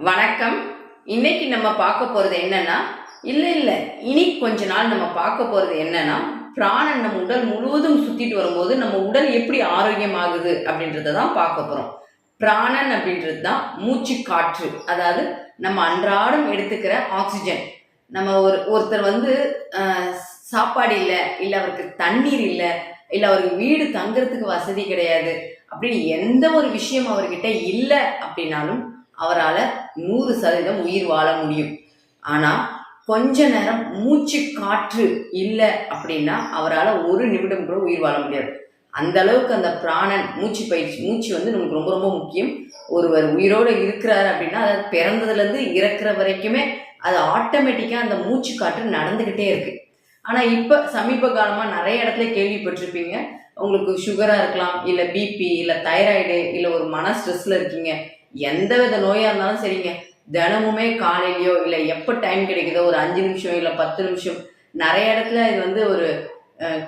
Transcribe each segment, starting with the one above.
வணக்கம். இன்னைக்கு நம்ம பார்க்க போறது என்னன்னா இல்ல இல்ல இனி கொஞ்ச நாள் நம்ம பார்க்க போறது என்னன்னா பிராணன் நம்ம உடல் முழுவதும் சுத்திட்டு வரும்போது நம்ம உடல் எப்படி ஆரோக்கியமாகுது அப்படின்றத தான் பார்க்க போறோம். பிராணன் அப்படின்றது தான் மூச்சு காற்று. அதாவது நம்ம அன்றாடம் எடுத்துக்கிற ஆக்சிஜன் நம்ம ஒரு ஒருத்தர் வந்து சாப்பாடு இல்லை இல்லை அவருக்கு தண்ணீர் இல்லை இல்லை அவருக்கு வீடு தங்குறதுக்கு வசதி கிடையாது அப்படின்னு எந்த ஒரு விஷயம் அவர்கிட்ட இல்லை அப்படின்னாலும் அவரால் நூறு சதவீதம் உயிர் வாழ முடியும். ஆனால் கொஞ்ச நேரம் மூச்சு காற்று இல்லை அப்படின்னா அவரால் ஒரு நிமிடம் கூட உயிர் வாழ முடியாது. அந்த அளவுக்கு அந்த பிராணன் மூச்சு பயிற்சி மூச்சு வந்து நமக்கு ரொம்ப ரொம்ப முக்கியம். ஒருவர் உயிரோடு இருக்கிறாரு அப்படின்னா அதாவது பிறந்ததுலேருந்து இறக்குற வரைக்குமே அது ஆட்டோமேட்டிக்காக அந்த மூச்சு காற்று நடந்துக்கிட்டே இருக்கு. ஆனால் இப்போ சமீப காலமாக நிறைய இடத்துல கேள்விப்பட்டிருப்பீங்க. உங்களுக்கு சுகராக இருக்கலாம் இல்லை பிபி இல்லை தைராய்டு இல்லை ஒரு மன ஸ்ட்ரெஸ்ஸில் இருக்கீங்க. எந்த வித நோயாக இருந்தாலும் சரிங்க. தினமுமே காலையிலையோ இல்லை எப்போ டைம் கிடைக்குதோ ஒரு அஞ்சு நிமிஷம் இல்லை பத்து நிமிஷம் நிறைய இடத்துல இது வந்து ஒரு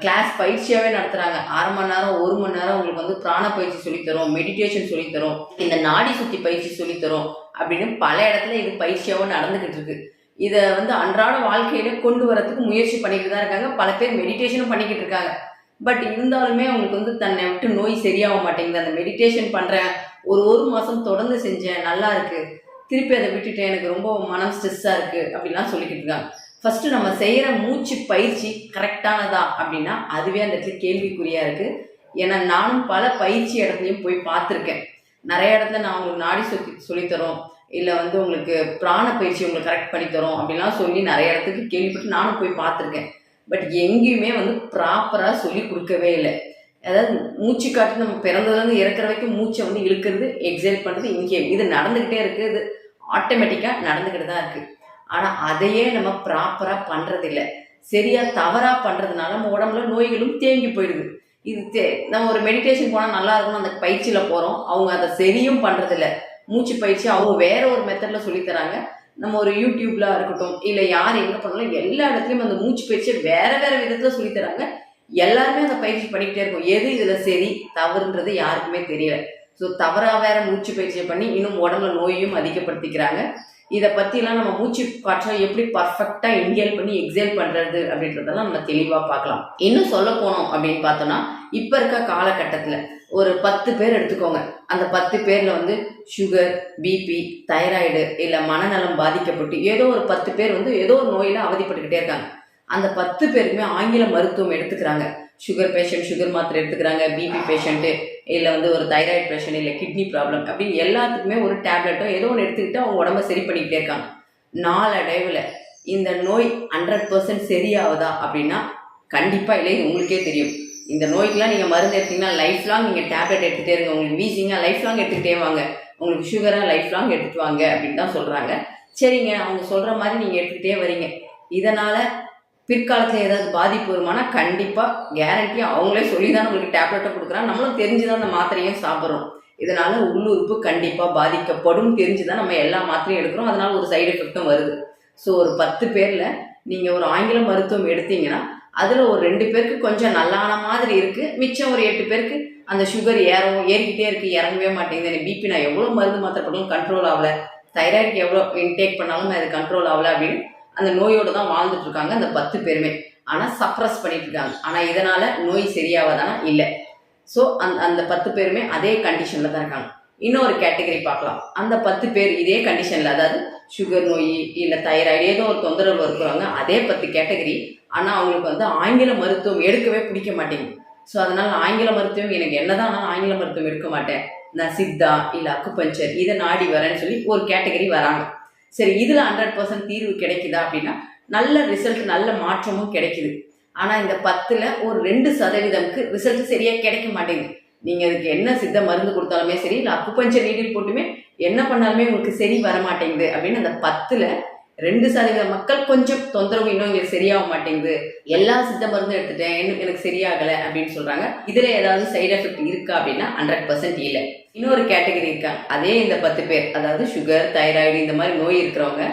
கிளாஸ் பயிற்சியாகவே நடத்துகிறாங்க அரை மணி நேரம் ஒரு மணி நேரம் உங்களுக்கு வந்து பிராண பயிற்சி சொல்லித்தரும் மெடிடேஷன் சொல்லித்தரும் இந்த நாடி சுத்தி பயிற்சி சொல்லித்தரும் அப்படின்னு பல இடத்துல இது பயிற்சியாகவும் நடந்துக்கிட்டு இருக்கு. இதை வந்து அன்றாட வாழ்க்கையில கொண்டு வரதுக்கு முயற்சி பண்ணிக்கிட்டு தான் இருக்காங்க. பல பேர் மெடிடேஷனும் பண்ணிக்கிட்டு இருக்காங்க. பட் இருந்தாலுமே அவங்களுக்கு வந்து தன்னை விட்டு நோய் சரியாக மாட்டேங்குது அந்த மெடிடேஷன் பண்ணுறேன் ஒரு ஒரு மாதம் தொடர்ந்து செஞ்சேன் நல்லா இருக்கு. திருப்பி அதை விட்டுட்டேன் எனக்கு ரொம்ப மனம் ஸ்ட்ரெஸ்ஸாக இருக்குது அப்படிலாம் சொல்லிக்கிட்டு இருக்காங்க. ஃபஸ்ட்டு நம்ம செய்கிற மூச்சு பயிற்சி கரெக்டானதா அப்படின்னா அதுவே அந்த இடத்துல கேள்விக்குறியாக இருக்குது ஏன்னா நானும் பல பயிற்சி இடத்துலையும் போய் பார்த்துருக்கேன். நிறைய இடத்துல நான் உங்களுக்கு நாடி சொல்லி சொல்லித்தரோம். இல்லை வந்து உங்களுக்கு பிராண பயிற்சி உங்களுக்கு கரெக்ட் பண்ணி தரோம் அப்படிலாம் சொல்லி நிறைய இடத்துக்கு கேள்விப்பட்டு நானும் போய் பார்த்துருக்கேன். பட் எங்கேயுமே வந்து ப்ராப்பராக சொல்லி கொடுக்கவே இல்லை. அதாவது மூச்சு காற்று நம்ம பிறந்ததுலேருந்து இறக்குற வரைக்கும் மூச்சை வந்து இழுக்கிறது எக்ஸைல் பண்ணுறது இங்கே இது நடந்துக்கிட்டே இருக்குது இது ஆட்டோமேட்டிக்காக நடந்துக்கிட்டு தான் இருக்குது ஆனால் அதையே நம்ம ப்ராப்பராக பண்ணுறதில்ல சரியாக தவறாக பண்ணுறதுனால நம்ம உடம்புல நோய்களும் தேங்கி போயிடுது. இது தே நம்ம ஒரு மெடிடேஷன் போனால் நல்லா இருக்கணும் அந்த பயிற்சியில் போகிறோம் அவங்க அதை சரியும் பண்ணுறதில்ல மூச்சு பயிற்சி அவங்க வேற ஒரு மெத்தடில் சொல்லித்தராங்க நம்ம ஒரு யூடியூப்ல இருக்கட்டும் இல்லை யார் என்ன பண்ணாலும் எல்லா இடத்துலையும் அந்த மூச்சு பயிற்சியை வேற வேற விதத்தில் சொல்லித்தராங்க எல்லாருமே அந்த பயிற்சி பண்ணிக்கிட்டே இருக்கும். எது இதில் சரி தவறுன்றது யாருக்குமே தெரியல. ஸோ தவறாக வேற மூச்சு பயிற்சியை பண்ணி இன்னும் உடம்புல நோயையும் அதிகப்படுத்திக்கிறாங்க. இதை பற்றிலாம் நம்ம மூச்சு காற்றை எப்படி பர்ஃபெக்டாக இன்ஹேல் பண்ணி எக்ஸேல் பண்ணுறது அப்படின்றதெல்லாம் நம்ம தெளிவாக பார்க்கலாம். இன்னும் சொல்ல போனோம் அப்படின்னு பார்த்தோம்னா இப்போ இருக்க காலகட்டத்தில் ஒரு பத்து பேர் எடுத்துக்கோங்க. அந்த பத்து பேரில் வந்து சுகர் பிபி தைராய்டு இல்லை மனநலம் பாதிக்கப்பட்டு ஏதோ ஒரு பத்து பேர் வந்து ஏதோ ஒரு நோயில் அவதிப்பட்டுக்கிட்டே இருக்காங்க. அந்த பத்து பேருக்குமே ஆங்கில மருத்துவம் எடுத்துக்கிறாங்க. சுகர் பேஷண்ட் சுகர் மாத்திரை எடுத்துக்கிறாங்க. பிபி பேஷண்ட்டு இல்லை வந்து ஒரு தைராய்டு பேஷண்ட் இல்லை கிட்னி ப்ராப்ளம் அப்படின்னு எல்லாத்துக்குமே ஒரு டேப்லெட்டோ ஏதோ ஒன்று எடுத்துக்கிட்டு அவங்க உடம்ப சரி பண்ணிக்கிட்டே இருக்காங்க. நாளடைவில் இந்த நோய் ஹண்ட்ரட் பர்சன்ட் சரியாகுதா அப்படின்னா கண்டிப்பாக இல்லை இது உங்களுக்கே தெரியும். இந்த நோய்க்கெலாம் நீங்கள் மருந்து எடுத்தீங்கன்னா லைஃப் லாங் நீங்கள் டேப்லெட் எடுத்துகிட்டே இருங்க. உங்களுக்கு வீசிங்காக லைஃப் லாங் எடுத்துக்கிட்டே வாங்க. உங்களுக்கு சுகராக லைஃப் லாங் எடுத்துட்டு வாங்க அப்படின்னு தான் சொல்கிறாங்க சரிங்க அவங்க சொல்கிற மாதிரி நீங்கள் எடுத்துக்கிட்டே வரீங்க. இதனால் பிற்காலத்தில் ஏதாவது பாதிப்பு வருமானா கண்டிப்பாக கேரண்டியாக அவங்களே சொல்லி தான் உங்களுக்கு டேப்லெட்டை கொடுக்குறாங்க. நம்மளும் தெரிஞ்சு தான் அந்த மாத்திரையும் சாப்பிட்றோம். இதனால் உள்ளுறுப்பு கண்டிப்பாக பாதிக்கப்படும். தெரிஞ்சு தான் நம்ம எல்லா மாத்திரையும் எடுக்கிறோம். அதனால் ஒரு சைடு எஃபெக்ட்டும் வருது. ஸோ ஒரு பத்து பேரில் நீங்கள் ஒரு ஆங்கில மருத்துவம் எடுத்தீங்கன்னா அதில் ஒரு ரெண்டு பேருக்கு கொஞ்சம் நல்லான மாதிரி இருக்குது மிச்சம் ஒரு எட்டு பேருக்கு அந்த சுகர் ஏறவும் ஏறிக்கிட்டே இருக்குது இறங்கவே மாட்டேங்குது. எனக்கு பிபி நான் எவ்வளோ மருந்து மாத்திரை பண்ணாலும் கண்ட்ரோல் ஆகலை. தைராய்டுக்கு எவ்வளோ இன்டேக் பண்ணாலும் அது கண்ட்ரோல் ஆகலை அப்படின்னு அந்த நோயோடு தான் வாழ்ந்துட்டு இருக்காங்க அந்த பத்து பேருமே. ஆனால் சப்ரஸ் பண்ணிட்டு இருக்காங்க ஆனால் இதனால நோய் சரியாவதானா இல்லை. ஸோ அந் அந்த பத்து பேருமே அதே கண்டிஷனில் தான் இருக்காங்க. இன்னொரு கேட்டகரி பார்க்கலாம். அந்த பத்து பேர் இதே கண்டிஷனில் அதாவது சுகர் நோய் இல்லை தைராய்டு ஏதோ ஒரு தொந்தரவு இருக்கிறவங்க அதே பத்து கேட்டகரி ஆனால் அவங்களுக்கு வந்து ஆங்கில மருத்துவம் எடுக்கவே பிடிக்க மாட்டேங்குது. ஸோ அதனால் ஆங்கில மருத்துவம் எனக்கு என்னதான் ஆனாலும் ஆங்கில மருத்துவம் எடுக்க மாட்டேன். நான் சித்தா இல்லை அக்குபஞ்சர் இதை நாடி வரேன்னு சொல்லி ஒரு கேட்டகரி வராங்க. சரி இதில் ஹண்ட்ரட் பர்சன்ட் தீர்வு கிடைக்குதா அப்படின்னா நல்ல ரிசல்ட் நல்ல மாற்றமும் கிடைக்குது. ஆனால் இந்த பத்தில் ஒரு ரெண்டு சதவீதம்க்கு ரிசல்ட் சரியாக கிடைக்க மாட்டேங்குது. நீங்கள் அதுக்கு என்ன சித்த மருந்து கொடுத்தாலுமே சரி இல்லை அக்குப்பஞ்ச நீடில் போட்டுமே என்ன பண்ணாலுமே உங்களுக்கு சரி வர மாட்டேங்குது அப்படின்னு அந்த பத்தில் ரெண்டு சதவீத மக்கள் கொஞ்சம் தொந்தரவு இன்னும் சரியாக மாட்டேங்குது. எல்லா சித்த மருந்தும் எடுத்துட்டேன் எனக்கு சரியாகலை அப்படின்னு சொல்கிறாங்க இதில் ஏதாவது சைடு எஃபெக்ட் இருக்கா அப்படின்னா ஹண்ட்ரட் பர்சன்ட் இல்லை. இன்னொரு கேட்டகரி இருக்காங்க அதே இந்த பத்து பேர் அதாவது சுகர் தைராய்டு இந்த மாதிரி நோய் இருக்கிறவங்க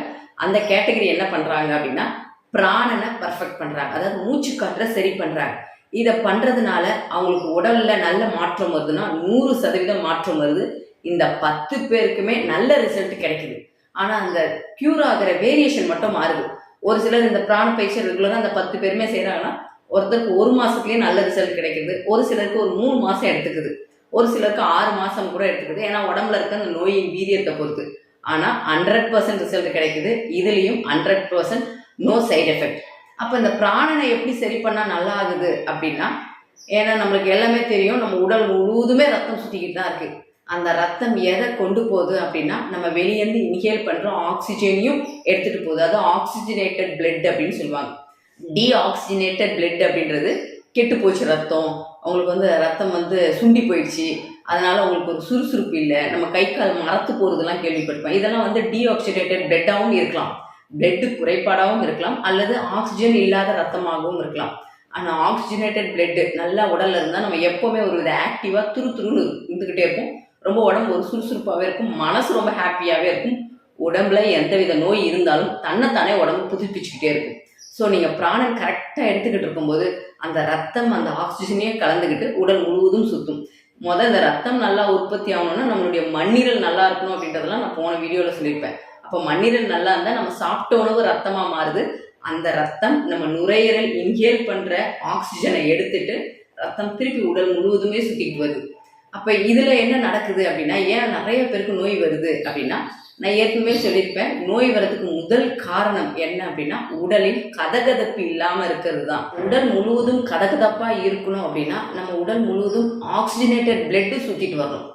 அந்த கேட்டகரி என்ன பண்ணுறாங்க அப்படின்னா பிராணனை பர்ஃபெக்ட் பண்ணுறாங்க அதாவது மூச்சு காற்றை சரி பண்ணுறாங்க இதை பண்ணுறதுனால அவங்களுக்கு உடல்ல நல்ல மாற்றம் வருதுன்னா நூறு சதவீதம் மாற்றம் வருது. இந்த பத்து பேருக்குமே நல்ல ரிசல்ட் கிடைக்குது. ஆனால் அந்த க்யூர் ஆகிற வேரியேஷன் மட்டும் மாறுது. ஒரு சிலர் இந்த பிராண பயிற்சி ரெகுலராக அந்த பத்து பேருமே செய்கிறாங்கன்னா ஒருத்தருக்கு ஒரு மாதத்துலேயே நல்ல ரிசல்ட் கிடைக்குது. ஒரு சிலருக்கு ஒரு மூணு மாதம் எடுத்துக்குது. ஒரு சிலருக்கு ஆறு மாதம் கூட எடுத்துக்குது. ஏன்னா உடம்புல இருக்க அந்த நோயின் வீரியத்தை பொறுத்து. ஆனால் ஹண்ட்ரட் பர்சன்ட் ரிசல்ட் கிடைக்குது. இதுலேயும் hundred percent no side effect அப்போ இந்த பிராணனை எப்படி சரி பண்ணால் நல்லா ஆகுது அப்படின்னா ஏன்னா நம்மளுக்கு எல்லாமே தெரியும். நம்ம உடல் முழுவதுமே ரத்தம் சுற்றிக்கிட்டு தான் இருக்குது அந்த ரத்தம் எதை கொண்டு போகுது அப்படின்னா நம்ம வெளியேருந்து இன்ஹேல் பண்ணுறோம் ஆக்சிஜனையும் எடுத்துகிட்டு போகுது. அது ஆக்சிஜனேட்டட் பிளட் அப்படின்னு சொல்லுவாங்க. டீஆக்சிஜனேட்டட் பிளட் அப்படின்றது கெட்டு போச்சு ரத்தம். அவங்களுக்கு வந்து ரத்தம் வந்து சுண்டி போயிடுச்சு. அதனால் அவங்களுக்கு ஒரு சுறுசுறுப்பு இல்லை. நம்ம கை கால் மரத்து போகிறதுலாம் கேள்விப்பட்டிருப்போம். இதெல்லாம் வந்து டீஆக்சிடேட்டட் பிளட்டாகவும் இருக்கலாம். பிளட்டு குறைபாடாகவும் இருக்கலாம். அல்லது ஆக்சிஜன் இல்லாத ரத்தமாகவும் இருக்கலாம். ஆனால் ஆக்சிஜனேட்டட் பிளட்டு நல்லா உடலில் இருந்தால் நம்ம எப்போவுமே ஒரு வித ஆக்டிவாக துரு துருன்னு இருந்துக்கிட்டே இருக்கும் ரொம்ப உடம்பு ஒரு சுறுசுறுப்பாகவே இருக்கும் மனசு ரொம்ப ஹாப்பியாகவே இருக்கும். உடம்புல எந்த வித நோய் இருந்தாலும் தன்னைத்தானே உடம்பு புதுப்பிச்சுக்கிட்டே இருக்கும். ஸோ நீங்கள் பிராணன் கரெக்டாக எடுத்துக்கிட்டு இருக்கும்போது அந்த ரத்தம் அந்த ஆக்சிஜனையே கலந்துக்கிட்டு உடல் முழுவதும் சுற்றும் முதல் இந்த ரத்தம் நல்லா உற்பத்தி ஆகணும்னா நம்மளுடைய மண்ணீரல் நல்லா இருக்கணும் அப்படின்றதெல்லாம் நான் போன வீடியோவில் சொல்லியிருப்பேன். அப்போ மண்ணீரல் நல்லா இருந்தால் நம்ம சாப்பிட்ட உணவு ரத்தமாக மாறுது. அந்த ரத்தம் நம்ம நுரையீரல் இன்ஹேல் பண்ணுற ஆக்சிஜனை எடுத்துட்டு ரத்தம் திருப்பி உடல் முழுவதுமே சுற்றிட்டு வருது. அப்போ இதில் என்ன நடக்குது அப்படின்னா ஏன் நிறைய பேருக்கு நோய் வருது அப்படின்னா நான் ஏற்கனவே சொல்லியிருப்பேன் நோய் வர்றதுக்கு முதல் காரணம் என்ன அப்படின்னா உடலில் கதகதப்பு இல்லாமல் இருக்கிறது தான் உடல் முழுவதும் கதகதப்பாக இருக்கணும் அப்படின்னா நம்ம உடல் முழுவதும் ஆக்சிஜனேட்டட் பிளட்டு சுற்றிட்டு வரணும்.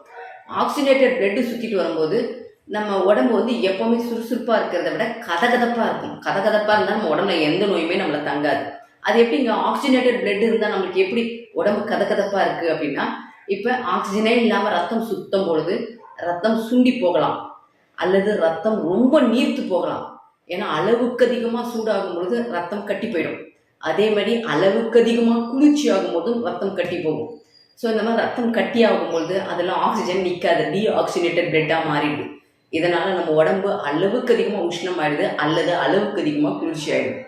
ஆக்சிஜனேட்டட் பிளட்டு சுற்றிட்டு வரும்போது நம்ம உடம்பு வந்து எப்போவுமே சுறுசுறுப்பாக இருக்கிறத விட கதகதப்பாக இருக்கும் கதகதப்பாக இருந்தால் நம்ம உடம்புல எந்த நோயுமே நம்மளை தங்காது. அது எப்படி இங்கே ஆக்சிஜனேட்டட் பிளட் இருந்தால் நம்மளுக்கு எப்படி உடம்பு கதகதப்பாக இருக்குது அப்படின்னா இப்போ ஆக்சிஜனே இல்லாமல் ரத்தம் சுத்தம் பொழுது ரத்தம் சுண்டி போகலாம். அல்லது ரத்தம் ரொம்ப நீர்த்து போகலாம். ஏன்னா அளவுக்கு அதிகமாக சூடாகும் பொழுது ரத்தம் கட்டி போயிடும். அதே மாதிரி அளவுக்கு அதிகமாக குளிர்ச்சி ஆகும் போதும் ரத்தம் கட்டி போகும். ஸோ இந்த மாதிரி ரத்தம் கட்டி ஆகும்பொழுது அதெல்லாம் ஆக்சிஜன் நிற்காது டீ ஆக்சிஜனேட்டட் பிளட்டாக மாறிடுது. இதனால் நம்ம உடம்பு அளவுக்கு அதிகமாக உஷ்ணம் ஆயிடுது அல்லது அளவுக்கு அதிகமாக குளிர்ச்சி ஆயிடுது.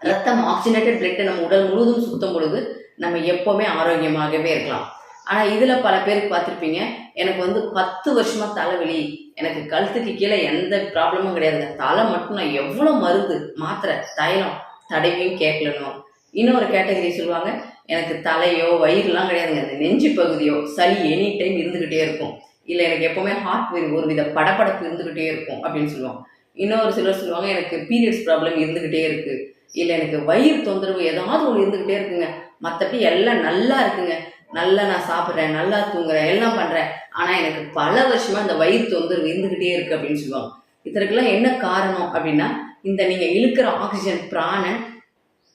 ரத்தம் ஆக்சிஜனேட்டட் பிளட்டை நம்ம உடல் முழுவதும் சுத்தம் பொழுது நம்ம எப்போவுமே ஆரோக்கியமாகவே இருக்கலாம். ஆனால் இதில் பல பேருக்கு பார்த்துருப்பீங்க எனக்கு வந்து பத்து வருஷமாக தலைவலி எனக்கு கழுத்துக்கு கீழே எந்த ப்ராப்ளமும் கிடையாதுங்க தலை மட்டும் நான் எவ்வளோ மருந்து மாத்திரை தைலம் தடவியும் கேட்கலனும் இன்னொரு கேட்டகரி சொல்லுவாங்க எனக்கு தலையோ வயிறுலாம் கிடையாதுங்க. இந்த நெஞ்சு பகுதியோ சளி எனி டைம் இருந்துக்கிட்டே இருக்கும். இல்லை எனக்கு எப்போவுமே ஹார்ட் ஒரு வித படப்படப்பு இருந்துக்கிட்டே இருக்கும் அப்படின்னு சொல்லுவாங்க. இன்னொரு சிலர் சொல்லுவாங்க எனக்கு பீரியட்ஸ் ப்ராப்ளம் இருந்துக்கிட்டே இருக்குது இல்லை எனக்கு வயிறு தொந்தரவு ஏதாவது ஒன்று இருந்துக்கிட்டே இருக்குங்க. மற்றபடி எல்லாம் நல்லா இருக்குங்க. நல்லா நான் சாப்பிட்றேன் நல்லா தூங்குறேன் எல்லாம் பண்ணுறேன் ஆனால் எனக்கு பல வருஷமாக இந்த வயிறு தொந்தரவு இருந்துக்கிட்டே இருக்குது அப்படின்னு சொல்லுவாங்க. இதற்கெல்லாம் என்ன காரணம் அப்படின்னா இந்த நீங்கள் இழுக்கிற ஆக்சிஜன் பிராணன்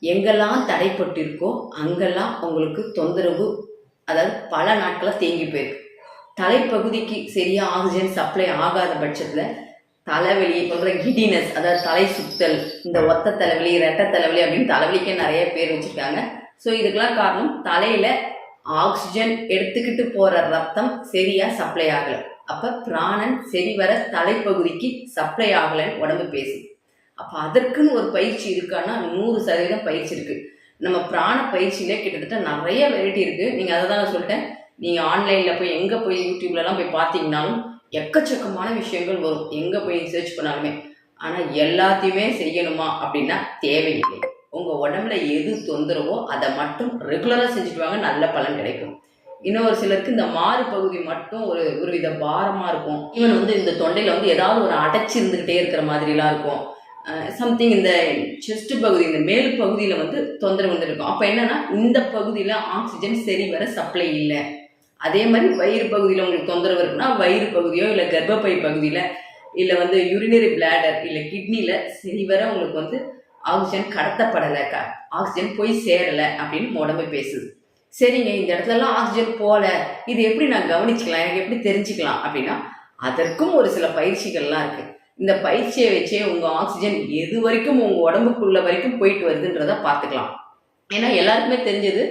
எங்கெல்லாம் தடைப்பட்டு இருக்கோ அங்கெல்லாம் உங்களுக்கு தொந்தரவு அதாவது பல நாட்களாக தேங்கி போயிருக்கு. தலைப்பகுதிக்கு சரியாக ஆக்சிஜன் சப்ளை ஆகாத பட்சத்தில் தலைவலி போன்ற கிடினஸ் அதாவது தலை சுத்தல் இந்த ஒத்த தலைவலி ரெட்டை தலைவலி அப்படின்னு தலைவலிக்கே நிறைய பேர் வச்சுருக்காங்க. ஸோ இதுக்கெல்லாம் காரணம் தலையில் ஆக்சிஜன் எடுத்துக்கிட்டு போகிற ரத்தம் சரியாக சப்ளை ஆகலை. அப்போ பிராணன் சரி வர தலைப்பகுதிக்கு சப்ளை ஆகலைன்னு உடம்பு பேசுது அப்போ அதற்குன்னு ஒரு பயிற்சி இருக்கான்னா நூறு சதவீதம் பயிற்சி இருக்குது நம்ம பிராண பயிற்சியிலே கிட்டத்தட்ட நிறைய வெரைட்டி இருக்குது நீங்கள் அதை தான் நான் சொல்லிட்டேன் நீங்கள் ஆன்லைனில் போய் எங்கே போய் யூடியூப்லலாம் போய் பார்த்தீங்கன்னாலும் எக்கச்சக்கமான விஷயங்கள் வரும். எங்கே போய் சர்ச் பண்ணாலுமே. ஆனால் எல்லாத்தையுமே செய்யணுமா அப்படின்னா தேவையில்லை. உங்கள் உடம்புல எது தொந்தரவோ அதை மட்டும் ரெகுலராக செஞ்சுட்டு வாங்க நல்ல பலன் கிடைக்கும். இன்னொரு சிலருக்கு இந்த மாறு பகுதி மட்டும் ஒரு ஒரு வித பாரமாக இருக்கும். ஈவன் வந்து இந்த தொண்டையில் வந்து ஏதாவது ஒரு அடைச்சி இருந்துக்கிட்டே இருக்கிற மாதிரிலாம் இருக்கும். சம்திங் இந்த செஸ்ட் பகுதி இந்த மேல் பகுதியில் வந்து தொந்தரவு வந்துருக்கும் அப்போ என்னன்னா இந்த பகுதியில் ஆக்சிஜன் சரி வர சப்ளை இல்லை. அதே மாதிரி வயிறு பகுதியில் உங்களுக்கு தொந்தரவு இருக்குன்னா வயிறு பகுதியோ இல்லை கர்ப்பப்பை பகுதியில் இல்லை வந்து யூரினரி பிளாடர் இல்லை கிட்னியில் சரி வர உங்களுக்கு வந்து ஆக்சிஜன் கடத்தப்படலை க ஆக்சிஜன் போய் சேரலை அப்படின்னு உடம்பு பேசுது. சரிங்க இந்த இடத்துலலாம் ஆக்சிஜன் போகல. இது எப்படி நான் கவனிச்சுக்கலாம்? எனக்கு எப்படி தெரிஞ்சுக்கலாம்? அப்படின்னா அதற்கும் ஒரு சில பயிற்சிகள்லாம் இருக்குது இந்த பயிற்சியை வச்சே உங்கள் ஆக்சிஜன் எது வரைக்கும் உங்கள் உடம்புக்குள்ள வரைக்கும் போயிட்டு வருதுன்றத பார்த்துக்கலாம். ஏன்னா எல்லாருக்குமே தெரிஞ்சது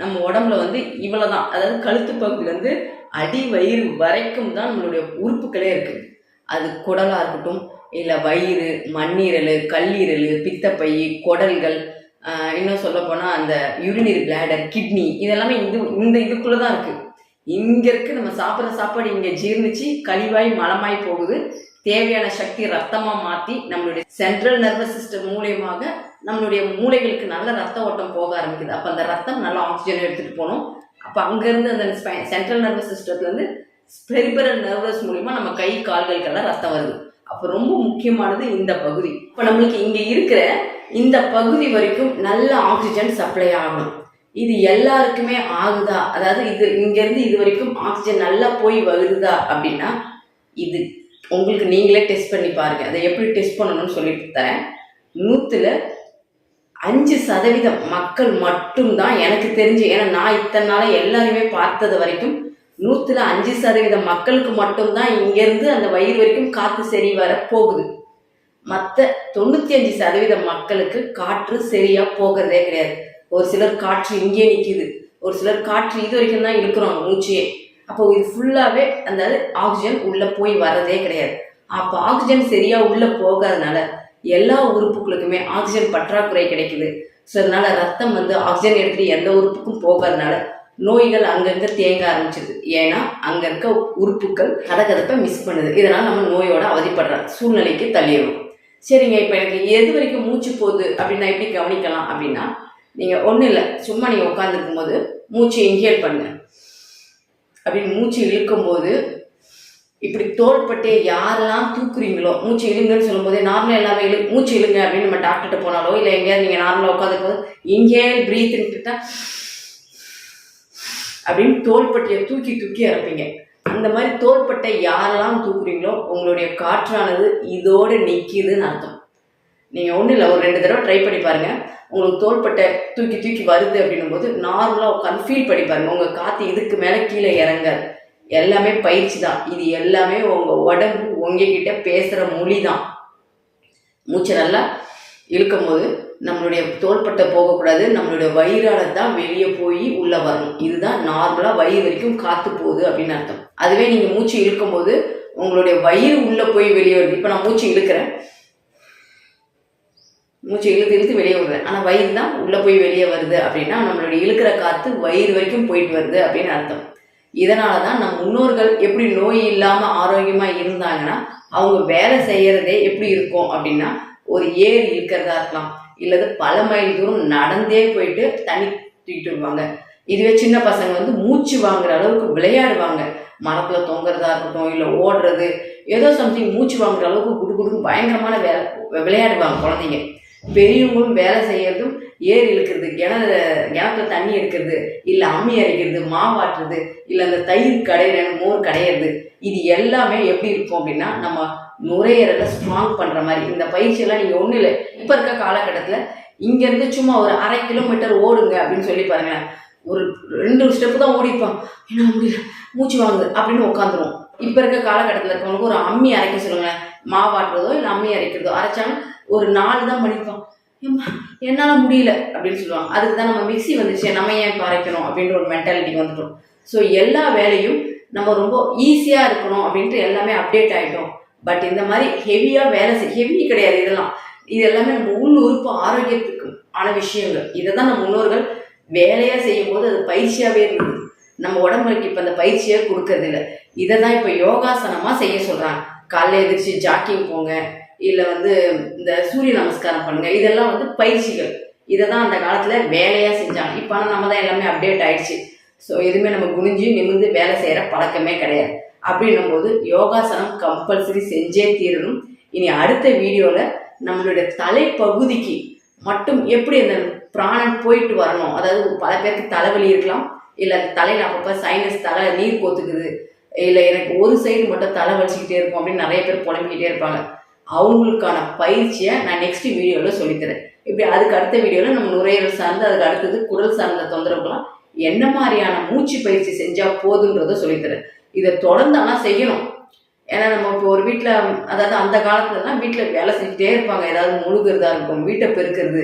நம்ம உடம்புல வந்து இவ்வளோதான் அதாவது கழுத்து பகுதியிலேருந்து அடி வயிறு வரைக்கும் தான் நம்மளுடைய உறுப்புகளே இருக்குது அது குடலாக இருக்கட்டும் இல்லை வயிறு மண்ணீரல் கல்லீரல் பித்தப்பை குடல்கள் இன்னும் சொல்ல போனால் அந்த யூரினரி பிளாடர் கிட்னி இதெல்லாமே இது இந்த இதுக்குள்ளே தான் இருக்குது இங்கே இருக்குது நம்ம சாப்பிட்ற சாப்பாடு இங்கே ஜீர்ணிச்சு கழிவாய் மலமாய் போகுது. தேவையான சக்தி ரத்தமாக மாற்றி நம்மளுடைய சென்ட்ரல் நர்வஸ் சிஸ்டம் மூலியமாக நம்மளுடைய மூளைகளுக்கு நல்ல ரத்த ஓட்டம் போக ஆரம்பிக்குது. அப்போ அந்த ரத்தம் நல்ல ஆக்சிஜன் எடுத்துகிட்டு போகணும். அப்போ அங்கேருந்து அந்த சென்ட்ரல் நர்வஸ் சிஸ்டத்துலேருந்து பெரிபரல் நர்வஸ் மூலிமா நம்ம கை கால்களுக்கெல்லாம் ரத்தம் வருது. அப்போ ரொம்ப முக்கியமானது இந்த பகுதி. இப்போ நம்மளுக்கு இங்கே இருக்கிற இந்த பகுதி வரைக்கும் நல்ல ஆக்சிஜன் சப்ளை ஆகணும். இது எல்லாருக்குமே ஆகுதா? அதாவது இது இங்கேருந்து இது வரைக்கும் ஆக்சிஜன் நல்லா போய் வருதா அப்படின்னா இது உங்களுக்கு நீங்களே டெஸ்ட் பண்ணி பாருங்க. அதை எப்படி டெஸ்ட் பண்ணணும்னு சொல்லிட்டு தரேன். நூற்றில் அஞ்சு சதவீதம் மக்கள் மட்டும்தான் எனக்கு தெரிஞ்சு ஏன்னா நான் இத்தனை நாளாக எல்லாருமே பார்த்தது வரைக்கும் நூற்றில் அஞ்சு சதவீதம் மக்களுக்கு மட்டும்தான் இங்கேருந்து அந்த வயிறு வரைக்கும் காற்று சரி வர போகுது. மற்ற தொண்ணூற்றி அஞ்சு சதவீதம் மக்களுக்கு காற்று சரியாக போகிறதே கிடையாது. ஒரு சிலர் காற்று இங்கே நிற்கிது ஒரு சிலர் காற்று இது வரைக்கும் தான் இருக்கிறோம் மூச்சையே அப்போ இது ஃபுல்லாகவே அந்த ஆக்சிஜன் உள்ளே போய் வர்றதே கிடையாது. அப்போ ஆக்சிஜன் சரியாக உள்ளே போகாதனால எல்லா உறுப்புகளுக்குமே ஆக்சிஜன் பற்றாக்குறை கிடைக்குது. ஸோ அதனால் ரத்தம் வந்து ஆக்சிஜன் எடுத்துட்டு எந்த உறுப்புக்கும் போகாதனால நோய்கள் அங்கங்க தேங்க ஆரம்பிச்சது ஏன்னா அங்க இருக்க உறுப்புகள் கதகதப்பை மிஸ் பண்ணுது. இதனால நம்ம நோயோட அவதிப்படுற சூழ்நிலைக்கு தள்ளிடுவோம் சரிங்க இப்போ எனக்கு எது வரைக்கும் மூச்சு போகுது அப்படின்னு எப்படி கவனிக்கலாம் அப்படின்னா நீங்க ஒன்றும் இல்லை சும்மா நீங்க உட்காந்துருக்கும் போது மூச்சு இன்ஹேல் பண்ணுங்க. அப்படின்னு மூச்சு இழுக்கும் போது இப்படி தோள்பட்டே யாரெல்லாம் தூக்குறீங்களோ மூச்சு இழுங்கன்னு சொல்லும்போது நார்மலாக எல்லாமே இழு மூச்சு இழுங்க அப்படின்னு நம்ம டாக்டர்கிட்ட போனாலோ இல்லை எங்கேயாவது நீங்கள் நார்மலாக உட்காந்துருக்கும் போது இன்ஹேல் பிரீத்ன்ட்டு அப்படின்னு தோள்பட்டையை தூக்கி தூக்கி இறப்பீங்க அந்த மாதிரி தோள்பட்டை யாரெல்லாம் தூக்குறீங்களோ உங்களுடைய காற்றானது இதோடு நிற்கிதுன்னு அர்த்தம். நீங்கள் ஒன்றும் இல்லை ஒரு ரெண்டு தடவை ட்ரை பண்ணி பாருங்கள் உங்களுக்கு தோள்பட்டை தூக்கி தூக்கி வருது அப்படின்னும் போது நார்மலாக உட்காந்து ஃபீல் பண்ணி பாருங்கள் உங்கள் காற்று இதுக்கு மேலே கீழே இறங்காது. எல்லாமே பயிற்சி தான். இது எல்லாமே உங்கள் உடம்பு உங்ககிட்ட பேசுகிற மொழி தான். மூச்சை நல்லா இழுக்கும் போது நம்மளுடைய தோள்பட்டை போகக்கூடாது நம்மளுடைய வயிறால தான் வெளியே போய் உள்ளே வரணும். இதுதான் நார்மலாக வயிறு வரைக்கும் காத்து போகுது அப்படின்னு அர்த்தம். அதுவே நீங்கள் மூச்சு இழுக்கும் போது உங்களுடைய வயிறு உள்ளே போய் வெளியே வருது. இப்போ நான் மூச்சு இழுக்கிறேன். மூச்சு இழுத்து இழுத்து வெளியே விடுறேன் ஆனால் வயிறு தான் உள்ளே போய் வெளியே வருது அப்படின்னா நம்மளுடைய இழுக்கிற காற்று வயிறு வரைக்கும் போயிட்டு வருது அப்படின்னு அர்த்தம். இதனால தான் நம் முன்னோர்கள் எப்படி நோய் இல்லாமல் ஆரோக்கியமாக இருந்தாங்கன்னா அவங்க வேலை செய்கிறதே எப்படி இருக்கும் அப்படின்னா ஒரு ஏரி இருக்கிறதா இருக்கலாம். இல்லது பல மைல் தூரம் நடந்தே போயிட்டு தண்ணி தூக்கிட்டு வருவாங்க. இதுவே சின்ன பசங்க வந்து மூச்சு வாங்குற அளவுக்கு விளையாடுவாங்க. மரத்துல தொங்குறதா இருக்கட்டும் இல்லை ஓடுறது ஏதோ சம்திங் மூச்சு வாங்குற அளவுக்கு குடு பயங்கரமான வேலை விளையாடுவாங்க குழந்தைங்க. பெரியவங்களும் வேலை செய்யறதும் ஏர் இழுக்கிறது கிணறு கிணத்துல தண்ணி எடுக்கிறது இல்லை அம்மி அரைக்கிறது மாவாட்டுறது இல்லை அந்த தயிர் கடையிற மோர் கடையிறது இது எல்லாமே எப்படி இருக்கும் அப்படின்னா நம்ம நுரையீரலை ஸ்ட்ராங் பண்ணுற மாதிரி. இந்த பயிற்சியெல்லாம் நீங்கள் ஒன்றும் இல்லை. இப்போ இருக்க காலகட்டத்தில் இங்கேருந்து சும்மா ஒரு அரை கிலோமீட்டர் ஓடுங்க அப்படின்னு சொல்லி பாருங்களேன் ஒரு ரெண்டு ஸ்டெப்பு தான் ஓடிப்பான். என்ன முடியல? மூச்சு வாங்குது அப்படின்னு உட்காந்துருவோம். இப்போ இருக்க காலகட்டத்தில் இருக்கவங்களுக்கு ஒரு அம்மி அரைக்க சொல்லுங்களேன். மாவாட்டுறதோ இல்லை அம்மி அரைக்கிறதோ அரைச்சாங்க ஒரு நாலு தான் பண்ணிப்பான் ஏம்மா என்னால் முடியல அப்படின்னு சொல்லுவாங்க. அதுக்கு தான் நம்ம மிக்ஸி வந்துச்சு நம்ம ஏன் இப்போ அரைக்கணும் அப்படின்ற ஒரு மென்டாலிட்டி வந்துட்டோம். ஸோ எல்லா வேலையும் நம்ம ரொம்ப ஈஸியாக இருக்கணும் அப்படின்ட்டு எல்லாமே அப்டேட் ஆகிட்டோம் பட் இந்த மாதிரி ஹெவியாக வேலை செய் ஹெவி கிடையாது இதெல்லாம். இது எல்லாமே நம்ம உள் உறுப்பு ஆரோக்கியத்துக்கு ஆன விஷயங்கள். இதை தான் நம்ம முன்னோர்கள் வேலையாக செய்யும் போது அது பயிற்சியாகவே இருந்தது. நம்ம உடம்புக்கு இப்போ அந்த பயிற்சியை கொடுக்கறது இல்லை. இதை தான் இப்போ யோகாசனமாக செய்ய சொல்கிறாங்க காலைல எதிர்த்து ஜாக்கிங் போங்க. இல்லை வந்து இந்த சூரிய நமஸ்காரம் பண்ணுங்க. இதெல்லாம் வந்து பயிற்சிகள். இதை தான் அந்த காலத்தில் வேலையாக செஞ்சாங்க. இப்போ ஆனால் நம்ம தான் எல்லாமே அப்டேட் ஆயிடுச்சு. ஸோ எதுவுமே நம்ம குனிஞ்சு நிமிர்ந்து வேலை செய்கிற பழக்கமே கிடையாது. அப்படின்னும் போது யோகாசனம் கம்பல்சரி செஞ்சே தீரணும். இனி அடுத்த வீடியோவில் நம்மளுடைய தலைப்பகுதிக்கு மட்டும் எப்படி அந்த பிராணன் போயிட்டு வரணும்? அதாவது பல பேருக்கு தலைவலி இருக்கலாம். இல்லை தலையில் அப்பப்போ சைனஸ் தலை நீர் கோத்துக்குது. இல்லை எனக்கு ஒரு சைடு மட்டும் தலை வலிச்சுக்கிட்டே இருக்கும் அப்படின்னு நிறைய பேர் புலம்பிக்கிட்டே இருப்பாங்க. அவங்களுக்கான பயிற்சியை நான் நெக்ஸ்ட் வீடியோவில் சொல்லித்தரேன். இப்படி அதுக்கு அடுத்த வீடியோவில் நம்ம நுரையீரல் சார்ந்து அதுக்கு அடுத்தது குரல் சார்ந்த தொந்தரவுகளாம் என்ன மாதிரியான மூச்சு பயிற்சி செஞ்சால் போதுன்றதை சொல்லித்தரேன். இதை தொடர்ந்து ஆனால் செய்யணும். ஏன்னா நம்ம இப்போ ஒரு வீட்டில் அதாவது அந்த காலத்துலலாம் வீட்டில் வேலை செஞ்சுட்டே இருப்பாங்க. ஏதாவது முழுகிறதா இருக்கும் வீட்டை பெருக்கிறது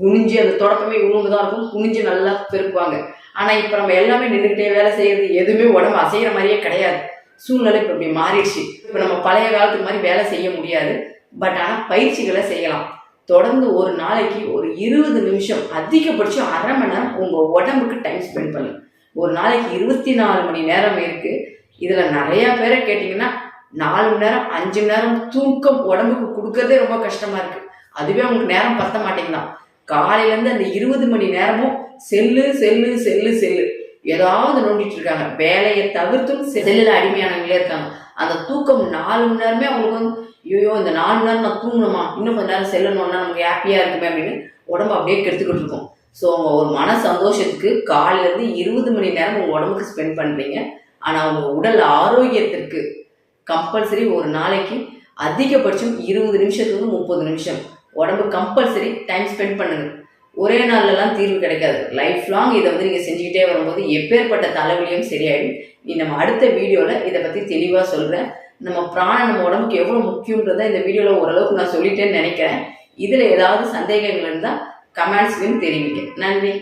குனிஞ்சு அந்த தொடக்கமே இவங்க தான் இருக்கும் குனிஞ்சு நல்லா பெருக்குவாங்க. ஆனால் இப்போ நம்ம எல்லாமே நின்றுக்கிட்டே வேலை செய்கிறது எதுவுமே உடம்பு அசைகிற மாதிரியே கிடையாது. சூழ்நிலை இப்போ இப்படி மாறிடுச்சு. இப்போ நம்ம பழைய காலத்துக்கு மாதிரி வேலை செய்ய முடியாது. பட் ஆனால் பயிற்சிகளை செய்யலாம். தொடர்ந்து ஒரு நாளைக்கு ஒரு இருபது நிமிஷம் அதிகபட்சம் அரை மணி நேரம் உங்கள் உடம்புக்கு டைம் ஸ்பெண்ட் பண்ணுங்க ஒரு நாளைக்கு இருபத்தி நாலு மணி நேரம் இருக்குது இதில் நிறையா பேரை கேட்டிங்கன்னா நாலு மணி நேரம் அஞ்சு மணி நேரம் தூக்கம் உடம்புக்கு கொடுக்கறதே ரொம்ப கஷ்டமா இருக்கு. அதுவே அவங்களுக்கு நேரம் பத்த மாட்டேங்குதான். காலையில இருந்து அந்த இருபது மணி நேரமும் செல்லு செல்லு செல்லு செல்லு. ஏதாவது நோண்டிட்டு இருக்காங்க. வேலையை தவிர்த்தும் செல்லுல அடிமையானவங்களே இருக்காங்க. அந்த தூக்கம் நாலு மணி நேரமே அவங்களுக்கு வந்து ஐயோ இந்த நாலு மணி நேரம் நான் தூங்கணுமா? இன்னும் கொஞ்ச நேரம் செல்லணும்னா நமக்கு ஹாப்பியா இருக்குமே அப்படின்னு உடம்பு அப்படியே கெடுத்துக்கிட்டு இருக்கும். ஸோ அவங்க ஒரு மன சந்தோஷத்துக்கு காலையில இருந்து இருபது மணி நேரம் உங்க உடம்புக்கு ஸ்பெண்ட் பண்றீங்க. ஆனால் அவங்க உடல் ஆரோக்கியத்திற்கு கம்பல்சரி ஒரு நாளைக்கு அதிகபட்சம் இருபது நிமிஷத்துலேருந்து முப்பது நிமிஷம். உடம்பு கம்பல்சரி டைம் ஸ்பெண்ட் பண்ணுங்க. ஒரே நாள்லலாம் தீர்வு கிடைக்காது. லைஃப் லாங் இதை வந்து நீங்கள் செஞ்சுக்கிட்டே வரும்போது எப்பேற்பட்ட தலைவலியும் சரியாயிடும். நீ நம்ம அடுத்த வீடியோவில் இதை பற்றி தெளிவாக சொல்கிறேன் நம்ம பிராணம் நம்ம உடம்புக்கு எவ்வளோ முக்கியன்றதை இந்த வீடியோவில் ஓரளவுக்கு நான் சொல்லிட்டேன்னு நினைக்கிறேன். இதில் ஏதாவது சந்தேகங்கள் இருந்தால் கமெண்ட்ஸ்லையும் தெரிவிங்க. நன்றி.